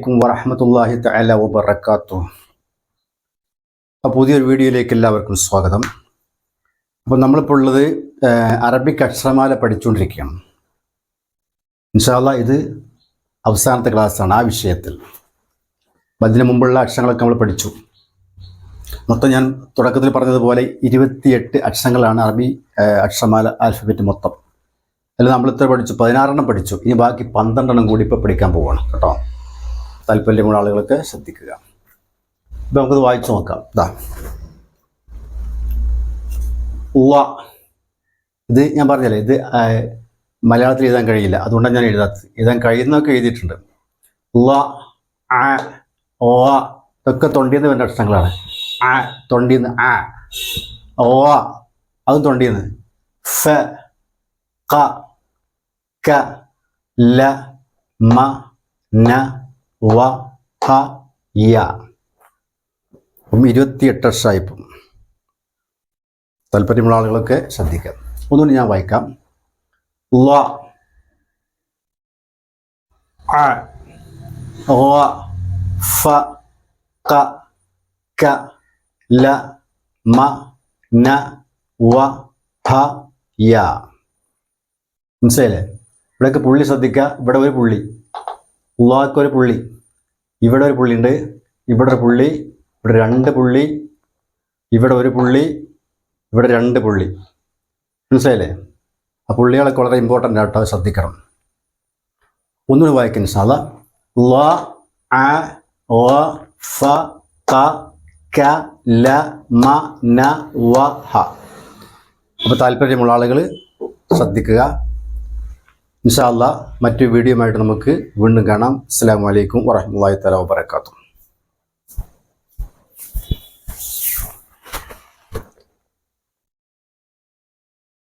അലൈക്കും വറഹമത്തല്ലാഹി തആല വബർക്കാത്തു അപ്പോൾ പുതിയൊരു വീഡിയോയിലേക്ക് എല്ലാവർക്കും സ്വാഗതം. അപ്പോൾ നമ്മളിപ്പോൾ ഉള്ളത് അറബിക് അക്ഷരമാല പഠിച്ചുകൊണ്ടിരിക്കുകയാണ് ഇൻഷാല്ല ഇത് അവസാനത്തെ ക്ലാസ്സാണ് ആ വിഷയത്തിൽ. അപ്പം അതിന് മുമ്പുള്ള അക്ഷരങ്ങളൊക്കെ നമ്മൾ പഠിച്ചു. മൊത്തം ഞാൻ തുടക്കത്തിൽ പറഞ്ഞതുപോലെ ഇരുപത്തിയെട്ട് അക്ഷരങ്ങളാണ് അറബി അക്ഷരമാല ആൽഫബറ്റ് മൊത്തം. അല്ല നമ്മൾ ഇത്ര പഠിച്ചു? പതിനാറെണ്ണം പഠിച്ചു. ഇനി ബാക്കി പന്ത്രണ്ടെണ്ണം കൂടി ഇപ്പോൾ പഠിക്കാൻ പോവുകയാണ് കേട്ടോ? താല്പര്യമുള്ള ആളുകളൊക്കെ ശ്രദ്ധിക്കുക. ഇപ്പം നമുക്കത് വായിച്ചു നോക്കാം. ഉവ്വ. ഇത് ഞാൻ പറഞ്ഞല്ലേ ഇത് മലയാളത്തിൽ എഴുതാൻ കഴിയില്ല. അതുകൊണ്ടാണ് ഞാൻ എഴുതാത്തത്. എഴുതാൻ കഴിയുന്നതൊക്കെ എഴുതിയിട്ടുണ്ട്. ഉവ ആ ഓ ഇതൊക്കെ തൊണ്ടിയെന്ന് വേണ്ട അക്ഷരങ്ങളാണ്. ആ തൊണ്ടിന്ന് ആ ഓ അതും തൊണ്ടിന്ന്. ഫ ക ക ല മ ന വ ഹ യ. അപ്പം ഇരുപത്തിയെട്ട് അക്ഷരായിപ്പം താല്പര്യമുള്ള ആളുകളൊക്കെ ശ്രദ്ധിക്കാം. ഒന്നുകൂടി ഞാൻ വായിക്കാം. ല അ റ ഫ ക ക ല മ ന വ ഹ യ. മനസ്സിലായില്ലേ? ഇവിടെയൊക്കെ പുള്ളി ശ്രദ്ധിക്കുക. ഇവിടെ ഒരു പുള്ളി. ഉള്ളാക്ക് ഒരു പുള്ളി ഇവിടെ ഒരു പുള്ളി ഉണ്ട് ഇവിടെ ഒരു പുള്ളി ഇവിടെ രണ്ട് പുള്ളി ഇവിടെ ഒരു പുള്ളി ഇവിടെ രണ്ട് പുള്ളി. മനസ്സിലായില്ലേ? ആ പുള്ളികളൊക്കെ വളരെ ഇമ്പോർട്ടന്റ് ആട്ടോ ശ്രദ്ധിക്കണം. ഒന്നുകൂടി വായിക്കുന്ന സാധ ല ആ ഓ ഫ ക ക ല മ ന വ ഹ. അപ്പോൾ താല്പര്യമുള്ള ആളുകൾ ശ്രദ്ധിക്കുക. ഇൻഷാല്ല മറ്റു വീഡിയോയുമായിട്ട് നമുക്ക് വീണ്ടും കാണാം. അസ്സാം വലൈക്കും വറഹമുല്ലാ തല